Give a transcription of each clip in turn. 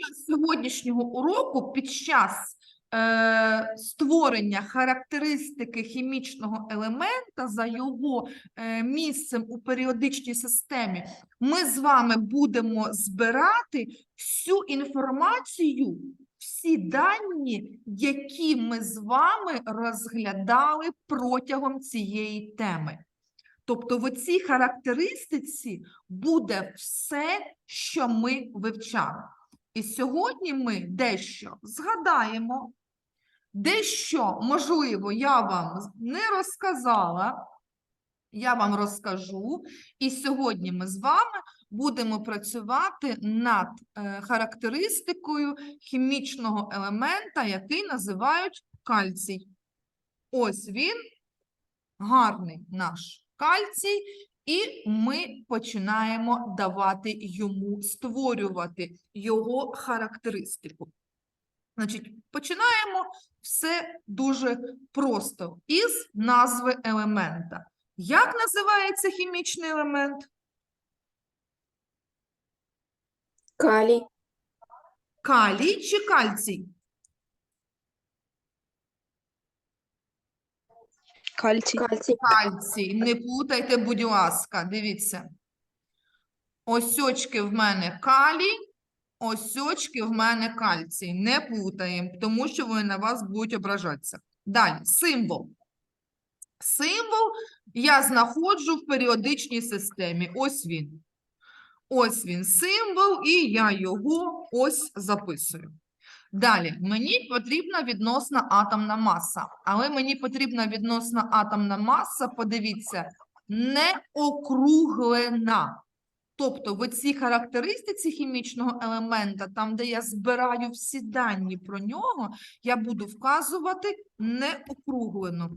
час сьогоднішнього уроку, під час е, створення характеристики хімічного елемента за його е, місцем у періодичній системі, ми з вами будемо збирати всю інформацію, всі дані, які ми з вами розглядали протягом цієї теми. Тобто в цій характеристиці буде все, що ми вивчали. І сьогодні ми дещо згадаємо, дещо, можливо, я вам не розказала, я вам розкажу. І сьогодні ми з вами будемо працювати над е, характеристикою хімічного елемента, який називають кальцій. Ось він, гарний наш кальцій, і ми починаємо давати йому створювати його характеристику. Значить, починаємо все дуже просто із назви елемента. Як називається хімічний елемент? Калій. Калій чи кальцій? Кальцій. Кальцій. Кальцій. Не плутайте, будь ласка, дивіться. Осьочки в мене калій, осьочки в мене кальцій. Не плутаємо, тому що вони на вас будуть ображатися. Далі, символ. Символ я знаходжу в періодичній системі. Ось він. Ось він символ, і я його ось записую. Далі, мені потрібна відносна атомна маса, але мені потрібна відносна атомна маса, подивіться, не округлена. Тобто в цій характеристиці хімічного елемента, там, де я збираю всі дані про нього, я буду вказувати неокруглену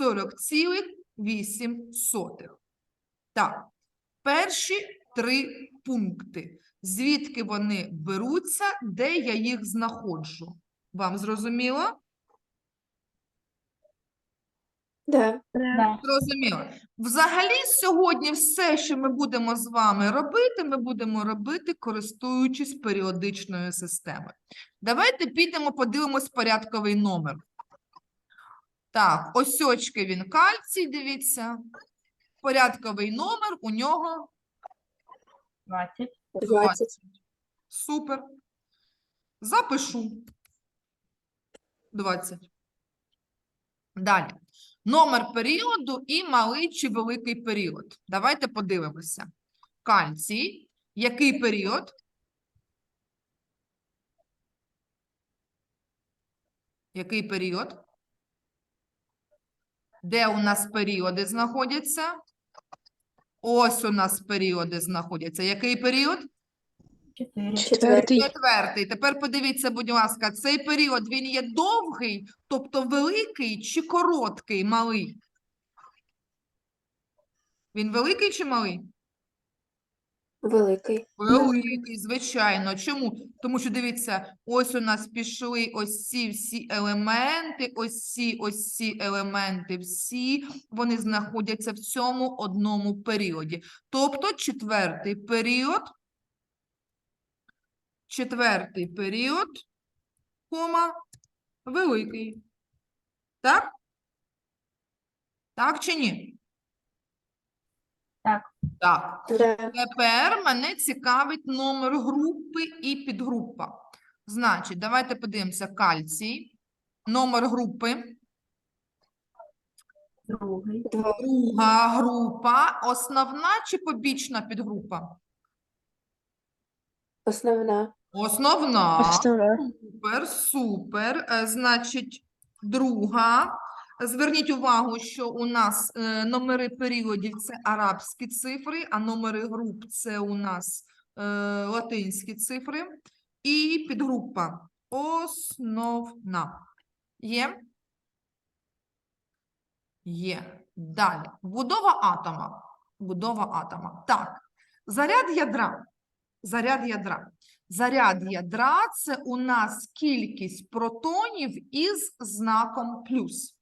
40,8. Так, перші три пункти. Звідки вони беруться, де я їх знаходжу? Вам зрозуміло? Да. Зрозуміло. Взагалі, сьогодні все, що ми будемо з вами робити, ми будемо робити, користуючись періодичною системою. Давайте підемо, подивимось порядковий номер. Так, осьочки він кальцій, дивіться. Порядковий номер у нього 20. 20. Супер. Запишу. 20. Далі. Номер періоду і малий чи великий період. Давайте подивимося. Кальцій. Який період? Який період? Де у нас періоди знаходяться? Ось у нас періоди знаходяться. Який період? Четвертий. Четвертий. Тепер подивіться, будь ласка, цей період він є довгий, тобто великий чи короткий, малий? Він великий чи малий? Великий. Великий, звичайно. Чому? Тому що дивіться, ось у нас пішли ось ці всі елементи, ось ці ось ці елементи, всі вони знаходяться в цьому одному періоді. Тобто четвертий період, четвертий період, кома, великий. Так? Так чи ні? Так. Так. Тепер мене цікавить номер групи і підгрупа. Значить, давайте подивимося кальцій. Номер групи. Другий. Друга група. Основна чи побічна підгрупа? Основна. Основна. Основна. Супер, супер. Е, Значить, друга. Зверніть увагу, що у нас е, номери періодів це арабські цифри, а номери груп це у нас е, латинські цифри. І підгрупа основна. Є? Є. Далі. Будова атома. Будова атома. Так. Заряд ядра. Заряд ядра. Заряд ядра це у нас кількість протонів із знаком плюс.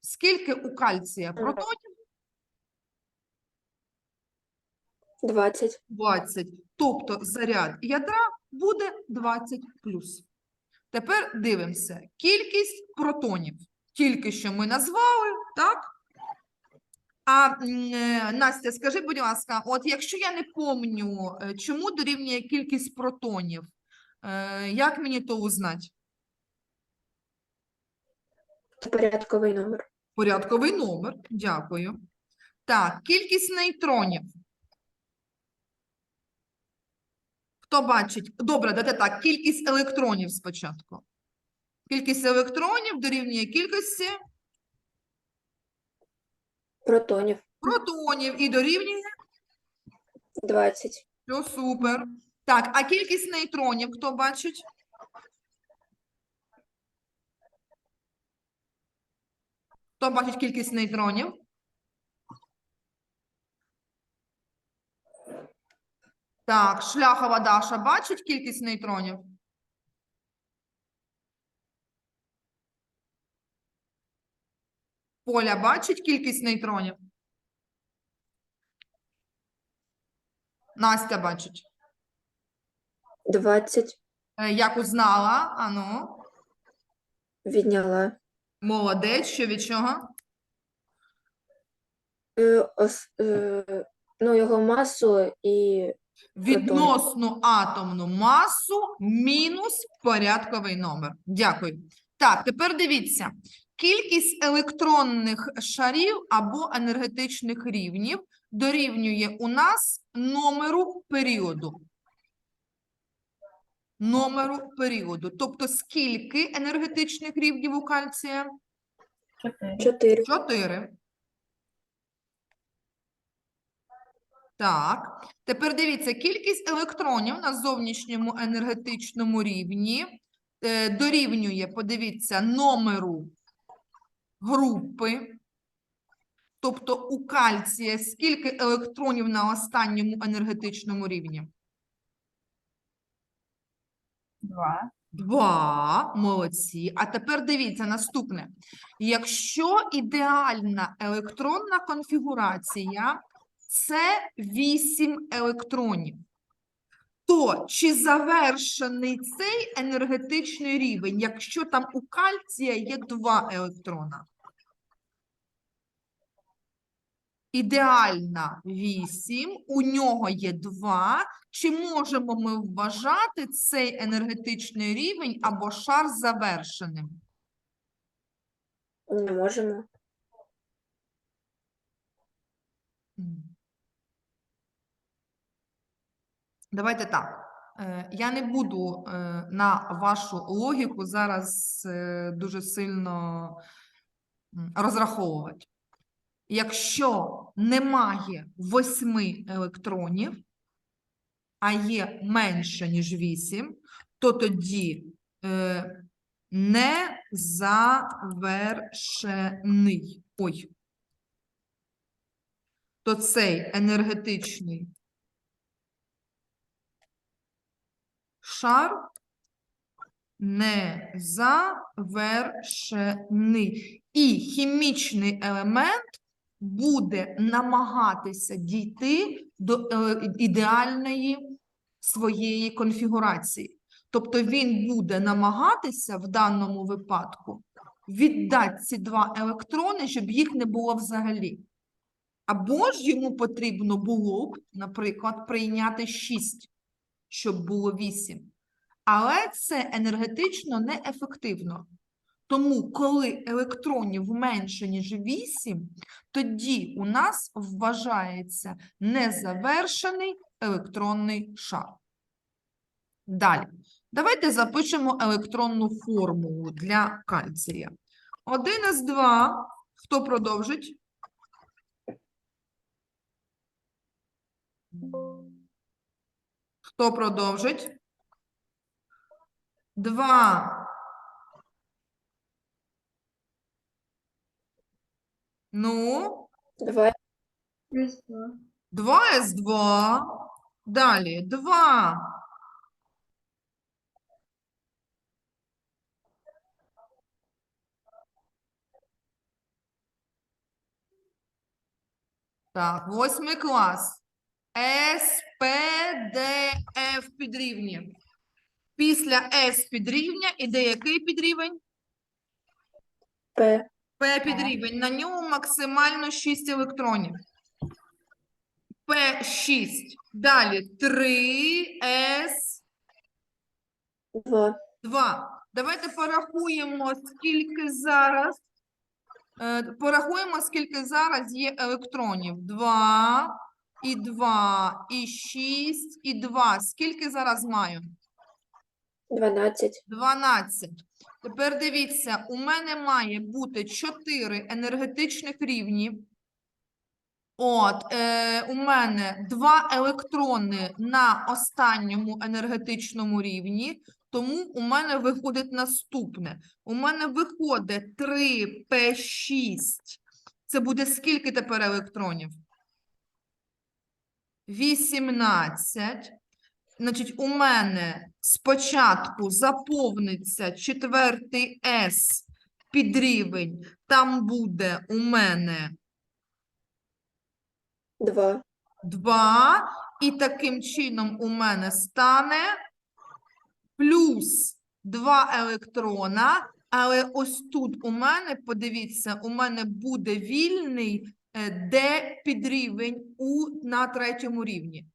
Скільки у кальція протонів? 20. 20. тобто заряд ядра буде 20 Тепер дивимося. Кількість протонів. Тільки що ми назвали, так? А е, Настя, скажи, будь ласка, от якщо я не помню, е, чому дорівнює кількість протонів, е, як мені то узнати? Це порядковий номер. Порядковий номер, дякую. Так, кількість нейтронів. Хто бачить? Добре, дайте так, кількість електронів спочатку. Кількість електронів дорівнює кількості Протонів. протонів і дорівнює, 20. що супер. Так, а кількість нейтронів хто бачить? Хто бачить кількість нейтронів? Так, шляхова Даша бачить кількість нейтронів? Поля бачить кількість нейтронів? Настя бачить. 20. Е, Як узнала? Ану, Відняла. Молодець, що від чого? Е, ос- е, ну, його масу і Відносну атомну масу мінус порядковий номер. Дякую. Так, тепер дивіться. Кількість електронних шарів або енергетичних рівнів дорівнює у нас номеру періоду. Номеру періоду. Тобто скільки енергетичних рівнів у кальція? 4. 4. Чотири. Так, тепер дивіться, кількість електронів на зовнішньому енергетичному рівні е, дорівнює, подивіться, номеру групи. Тобто у кальція скільки електронів на останньому енергетичному рівні? 2. Два, молодці. А тепер дивіться наступне. Якщо ідеальна електронна конфігурація це 8 електронів, то чи завершений цей енергетичний рівень, якщо там у кальція є 2 електрона? Ідеальна 8, у нього є 2. Чи можемо ми вважати цей енергетичний рівень або шар завершеним? Не можемо. Давайте так. Е, Я не буду е, на вашу логіку зараз е, дуже сильно розраховувати. Якщо немає восьми електронів, а є менше, ніж 8, то тоді е, не завершений. Ой. То цей енергетичний шар не завершений. І хімічний елемент буде намагатися дійти до е, ідеальної своєї конфігурації. Тобто він буде намагатися в даному випадку віддати ці два електрони, щоб їх не було взагалі. Або ж йому потрібно було б, наприклад, прийняти 6, щоб було 8. Але це енергетично неефективно. Тому, коли електронів менше, ніж 8, тоді у нас вважається незавершений електронний шар. Далі. Давайте запишемо електронну формулу для кальція. 1 із 2. Хто продовжить? Хто продовжить? 2 Ну, 2. 2 із 2. Далі 2. Так, восьмий клас. С, П, Д, Ф підрівнює. Після С підрівня іде який підрівень? П, П підрівень. На ньому максимально 6 електронів. П6. Далі 3, С, 2, 2. Давайте порахуємо, скільки зараз. Е, порахуємо, скільки зараз є електронів. 2, і 2, і 6, і 2. Скільки зараз маю? 12, 12. Тепер дивіться, у мене має бути 4 енергетичних рівні. От, е, у мене 2 електрони на останньому енергетичному рівні, тому у мене виходить наступне. У мене виходить 3 P6. Це буде скільки тепер електронів? 18. Значить, у мене спочатку заповниться четвертий S під рівень. Там буде у мене 2, 2, і таким чином у мене стане плюс 2 електрона, але ось тут у мене, подивіться, у мене буде вільний е, D підрівень у, на третьому рівні.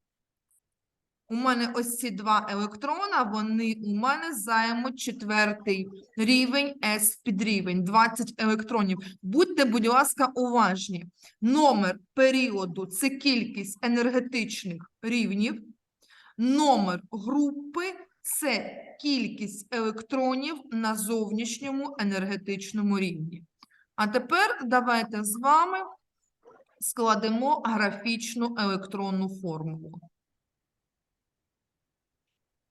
У мене ось ці два електрона, вони у мене займуть четвертий рівень S підрівень, 20 електронів. Будьте, будь ласка, уважні. Номер періоду це кількість енергетичних рівнів. Номер групи це кількість електронів на зовнішньому енергетичному рівні. А тепер давайте з вами складемо графічну електронну формулу.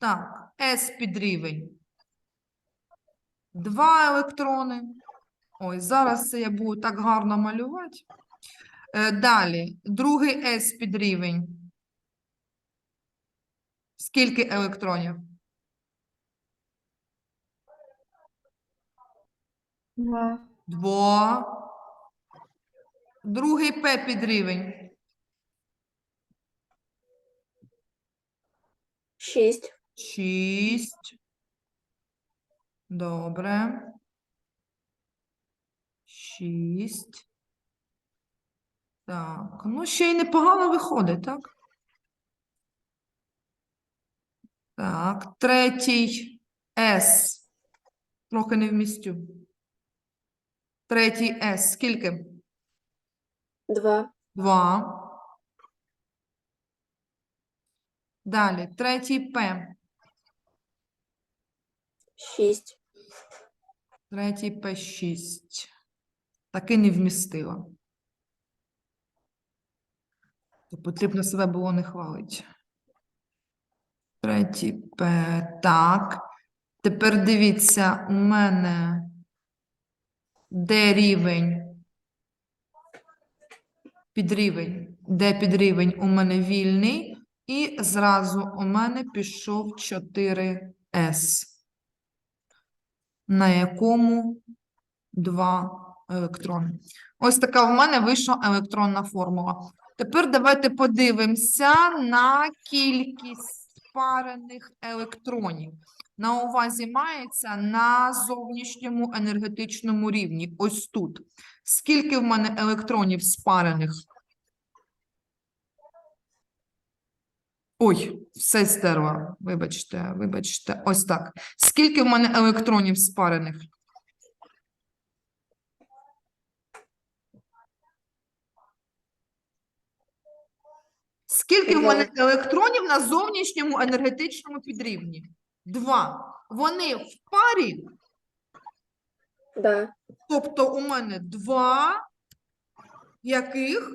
Так, S підрівень. Два електрони. Ой, зараз це я буду так гарно малювати. Е, Далі, другий S підрівень. Скільки електронів? Два. Два. Другий П підрівень. 6, Шість. Добре. Шість. Так, ну ще й непогано виходить, так? Так, третій С. Трохи не вмістю. Третій С. Скільки? 2, Два. Далі, третій П. 6, Третій П6. Таки не вмістила. То потрібно себе було не хвалити. Третій П. Так. Тепер дивіться, у мене де рівень? Підрівень. Де підрівень? У мене вільний. І зразу у мене пішов 4С на якому два електрони. Ось така в мене вийшла електронна формула. Тепер давайте подивимося на кількість спарених електронів. На увазі мається на зовнішньому енергетичному рівні. Ось тут. Скільки в мене електронів спарених? Ой, все стерла. Вибачте, вибачте. Ось так. Скільки в мене електронів спарених? Скільки в мене електронів на зовнішньому енергетичному підрівні? Два. Вони в парі, да, тобто у мене два, яких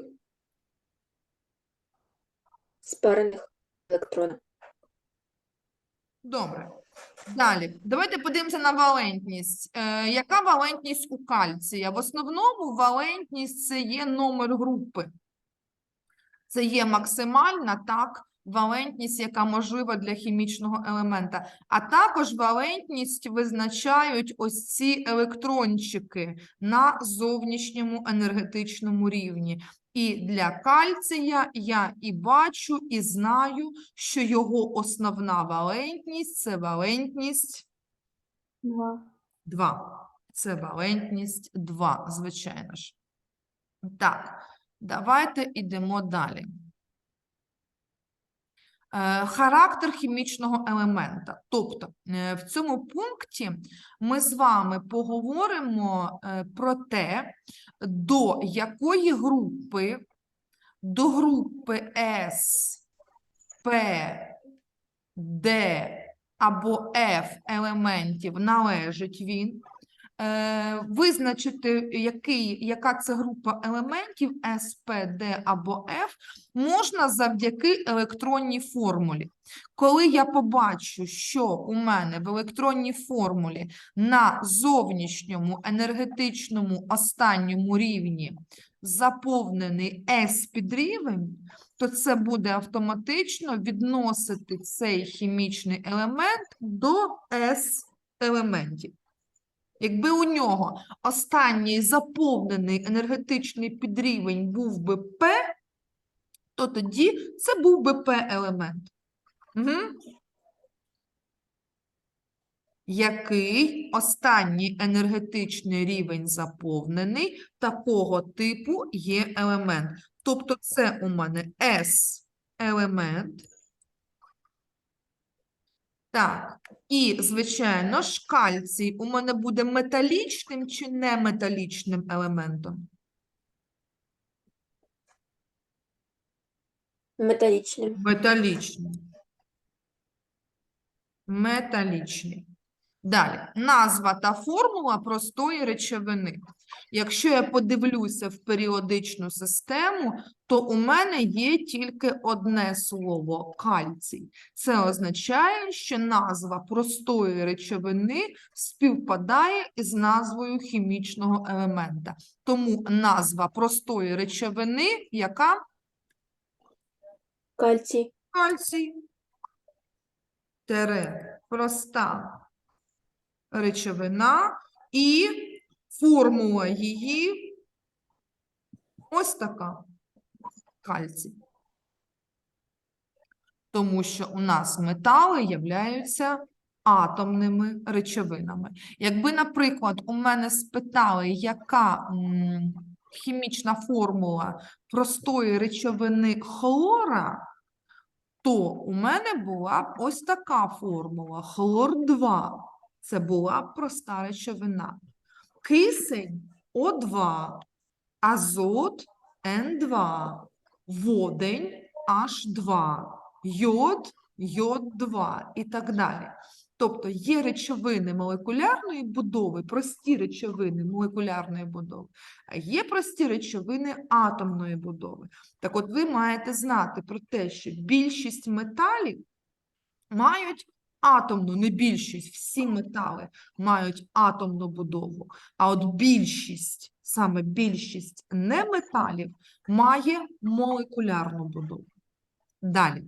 спарених електрона. Добре. Далі, давайте подивимося на валентність. Е, яка валентність у кальція? В основному валентність це є номер групи. Це є максимальна, так, валентність, яка можлива для хімічного елемента. А також валентність визначають ось ці електрончики на зовнішньому енергетичному рівні. І для кальція я і бачу, і знаю, що його основна валентність це валентність Два. 2. Це валентність 2, звичайно ж. Так, давайте йдемо далі. Е, Характер хімічного елемента. Тобто, е, в цьому пункті ми з вами поговоримо е, про те, до якої групи, до групи С, П, Д або F елементів належить він, визначити, який, яка це група елементів S, P, D або F, можна завдяки електронній формулі. Коли я побачу, що у мене в електронній формулі на зовнішньому енергетичному останньому рівні заповнений S підрівень, то це буде автоматично відносити цей хімічний елемент до S елементів. Якби у нього останній заповнений енергетичний підрівень був би P, то тоді це був би P-елемент. Угу. Який останній енергетичний рівень заповнений, такого типу є елемент. Тобто це у мене S-елемент. Так, і, звичайно ж, кальцій у мене буде металічним чи неметалічним елементом? Металічним. Металічний. Металічний. Далі. Назва та формула простої речовини. Якщо я подивлюся в періодичну систему, то у мене є тільки одне слово кальцій. Це означає, що назва простої речовини співпадає із назвою хімічного елемента. Тому назва простої речовини, яка Кальцій. Кальцій. Тере. Проста речовина і формула її ось така. Кальцій. Тому що у нас метали являються атомними речовинами. Якби, наприклад, у мене спитали, яка хімічна формула простої речовини хлора, то у мене була б ось така формула хлор-2. Це була проста речовина. Кисень О2, азот N2, водень H2, йод йод-2 і так далі. Тобто є речовини молекулярної будови, прості речовини молекулярної будови, а є прості речовини атомної будови. Так от ви маєте знати про те, що більшість металів мають атомну, не більшість, всі метали мають атомну будову, а от більшість, саме більшість неметалів має молекулярну будову. Далі.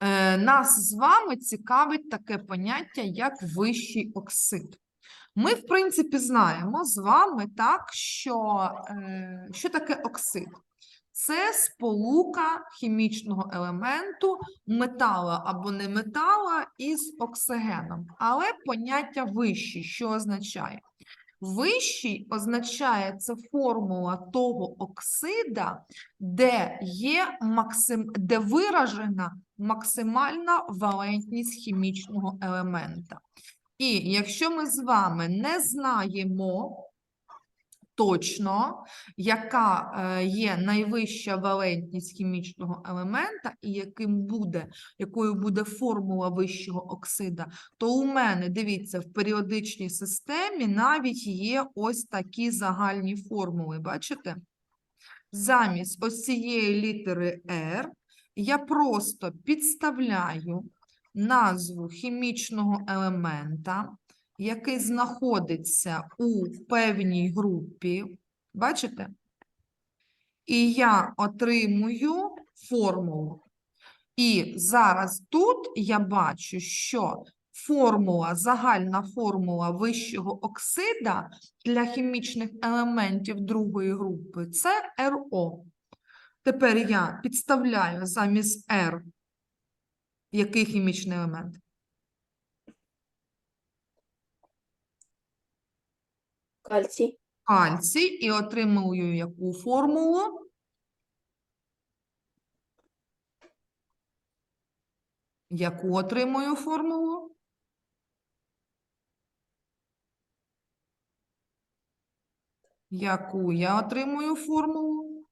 Е, Нас з вами цікавить таке поняття, як вищий оксид. Ми, в принципі, знаємо з вами так, що, е, що таке оксид. Це сполука хімічного елементу метала або неметала із оксигеном. Але поняття вищий, що означає? Вищий означає це формула того оксида, де є максим... де виражена максимальна валентність хімічного елемента. І якщо ми з вами не знаємо точно, яка е, є найвища валентність хімічного елемента і яким буде, якою буде формула вищого оксида, то у мене, дивіться, в періодичній системі навіть є ось такі загальні формули, бачите? Замість ось цієї літери R я просто підставляю назву хімічного елемента, який знаходиться у певній групі. Бачите? І я отримую формулу. І зараз тут я бачу, що формула, загальна формула вищого оксида для хімічних елементів другої групи це РО. Тепер я підставляю замість R який хімічний елемент? Кальцій. Кальцій і отримую яку формулу? Яку отримую формулу? Яку я отримую формулу?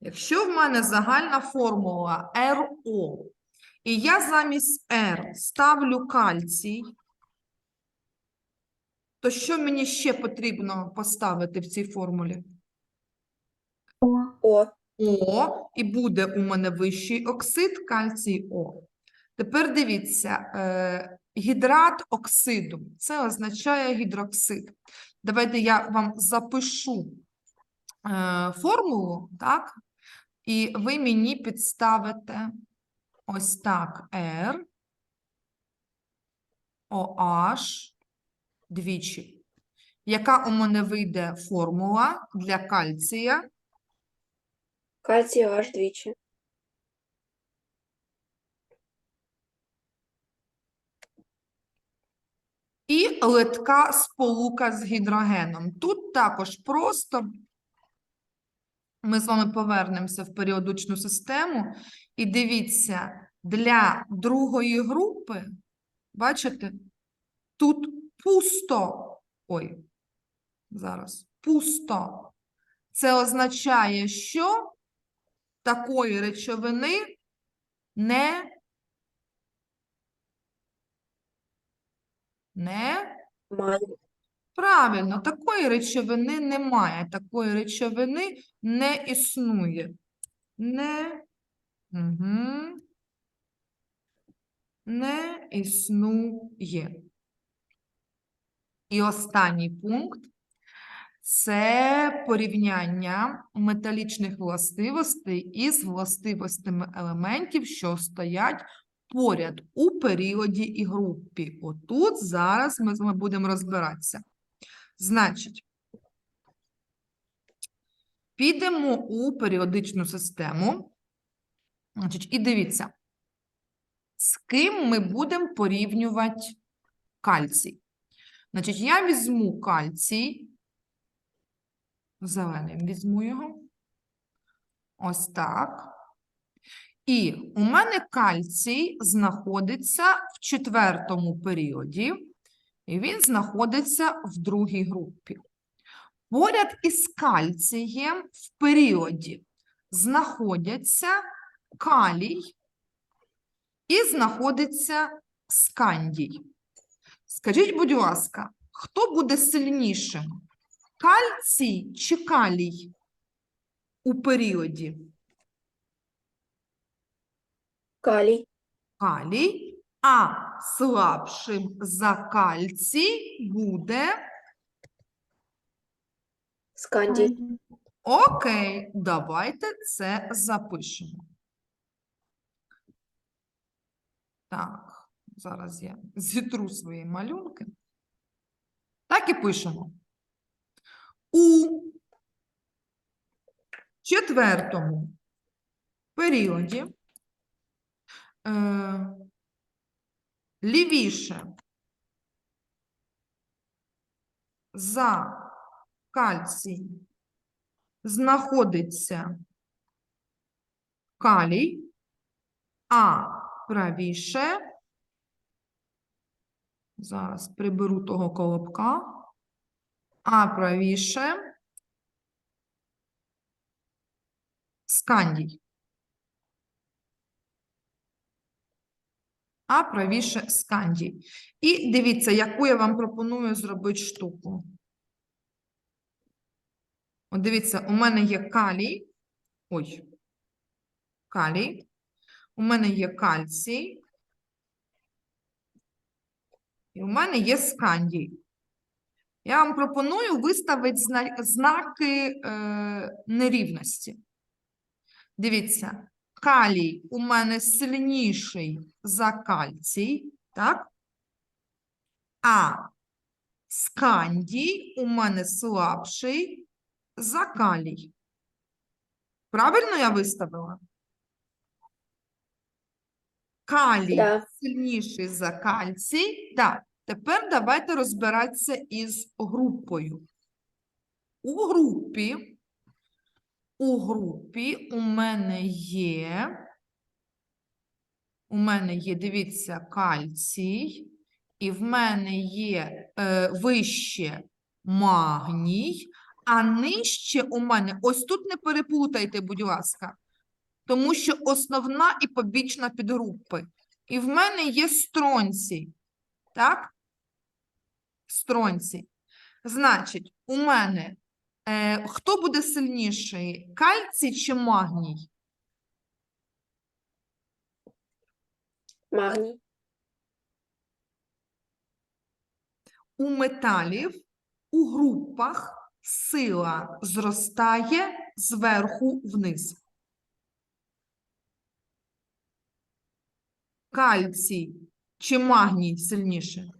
Якщо в мене загальна формула РО, і я замість R ставлю кальцій, то що мені ще потрібно поставити в цій формулі? О. О, і буде у мене вищий оксид кальцій О. Тепер дивіться, е, гідрат оксиду це означає гідроксид. Давайте я вам запишу е, формулу, так? І ви мені підставите ось так R, OH двічі. Яка у мене вийде формула для кальція? Кальцій аж двічі. І литка сполука з гідрогеном. Тут також просто ми з вами повернемося в періодичну систему. І дивіться, для другої групи, бачите, тут пусто. Ой, зараз пусто. Це означає, що такої речовини не, не Правильно, такої речовини немає, такої речовини не існує. Не, угу. не існує. І останній пункт це порівняння металічних властивостей із властивостями елементів, що стоять поряд у періоді і групі. Отут зараз ми з вами будемо розбиратися. Значить, підемо у періодичну систему. Значить, і дивіться, з ким ми будемо порівнювати кальцій. Значить, я візьму кальцій, зеленим візьму його. Ось так. І у мене кальцій знаходиться в четвертому періоді, і він знаходиться в другій групі. Поряд із кальцієм в періоді знаходяться калій і знаходиться скандій. Скажіть, будь ласка, хто буде сильнішим? Кальцій чи калій у періоді? Калій. Калій, а слабшим за кальцій буде Скандій. Окей, давайте це запишемо. Так, зараз я зітру свої малюнки. Так і пишемо. У четвертому періоді е, лівіше за кальцій знаходиться калій, а правіше, зараз приберу того колобка, а правіше скандій. А правіше скандій. І дивіться, яку я вам пропоную зробити штуку. От дивіться, у мене є калій. Ой. Калій. У мене є кальцій. І у мене є скандій. Я вам пропоную виставити знаки е, нерівності. Дивіться, калій у мене сильніший за кальцій, так? А скандій у мене слабший за калій. Правильно я виставила? Калій Да. сильніший за кальцій. Так, тепер давайте розбиратися із групою. У групі, у групі у мене є, у мене є, дивіться, кальцій, і в мене є е, вище магній, а нижче у мене, ось тут не переплутайте, будь ласка, тому що основна і побічна підгрупи. І в мене є стронцій, так? Стронцій. Значить, у мене е, хто буде сильніший? Кальцій чи магній? Магній. У металів у групах сила зростає зверху вниз. Кальцій чи магній сильніше?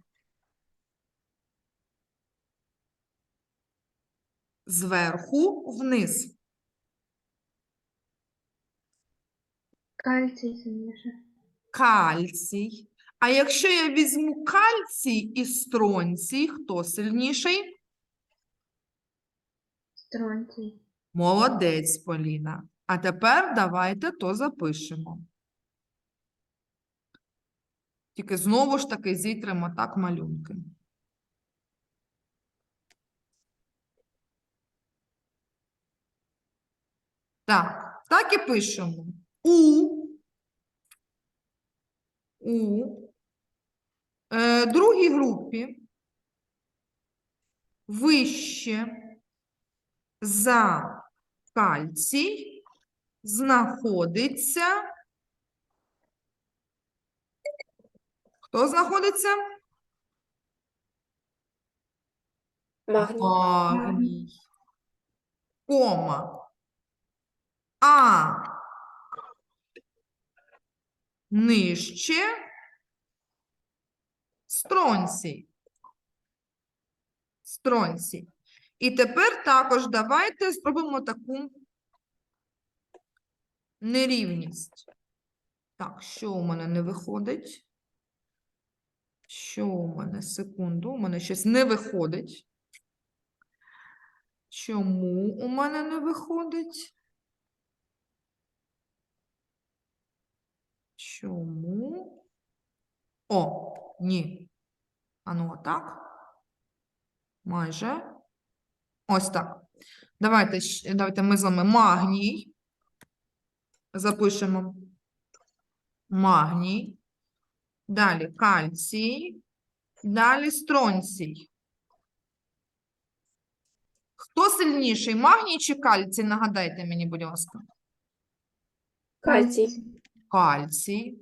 Зверху вниз. Кальцій сильніше. Кальцій. А якщо я візьму кальцій і стронцій, хто сильніший? Стронцій. Молодець, Поліна. А тепер давайте то запишемо. Тільки знову ж таки зітримо так малюнки. Так, так і пишемо. У, у е, другій групі вище за кальцій знаходиться. Хто знаходиться? Магній. Магній. Кома. А нижче стронцій. Стронцій. І тепер також давайте спробуємо таку нерівність. Так, що у мене не виходить? Що у мене? Секунду, у мене щось не виходить. Чому у мене не виходить? Чому? О, ні. Ану, отак. Майже. Ось так. Давайте, давайте ми з вами магній. Запишемо. Магній. Далі кальцій. Далі стронцій. Хто сильніший, магній чи кальцій? Нагадайте мені, будь ласка. Кальцій. Кальцій.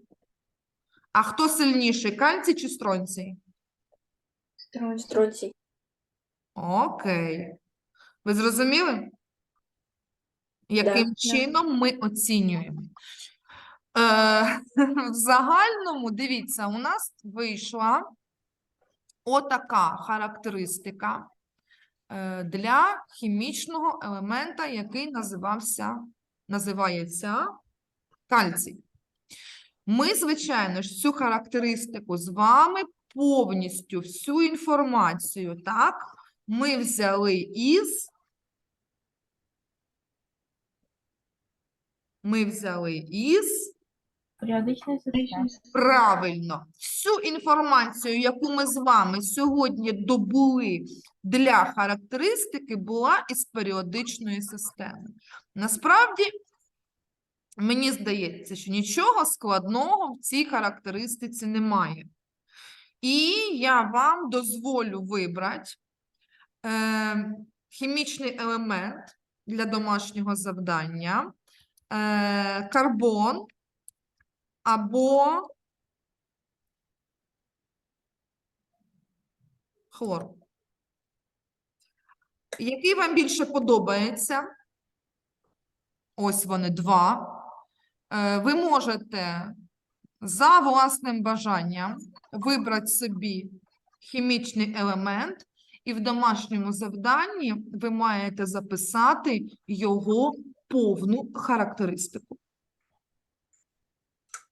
А хто сильніший, кальцій чи стронцій? Стронцій. Окей. Ви зрозуміли? Яким чином ми оцінюємо? Е, в загальному, дивіться, у нас вийшла отака характеристика е, для хімічного елемента, який називався, називається кальцій. Ми, звичайно ж, цю характеристику з вами повністю всю інформацію, так, ми взяли із. Ми взяли із. Періодичний систем. Правильно, всю інформацію, яку ми з вами сьогодні добули для характеристики, була із періодичної системи. Насправді, мені здається, що нічого складного в цій характеристиці немає. І я вам дозволю вибрати е, хімічний елемент для домашнього завдання, е, карбон або хлор. Який вам більше подобається? Ось вони два. Е, Ви можете за власним бажанням вибрати собі хімічний елемент, і в домашньому завданні ви маєте записати його повну характеристику.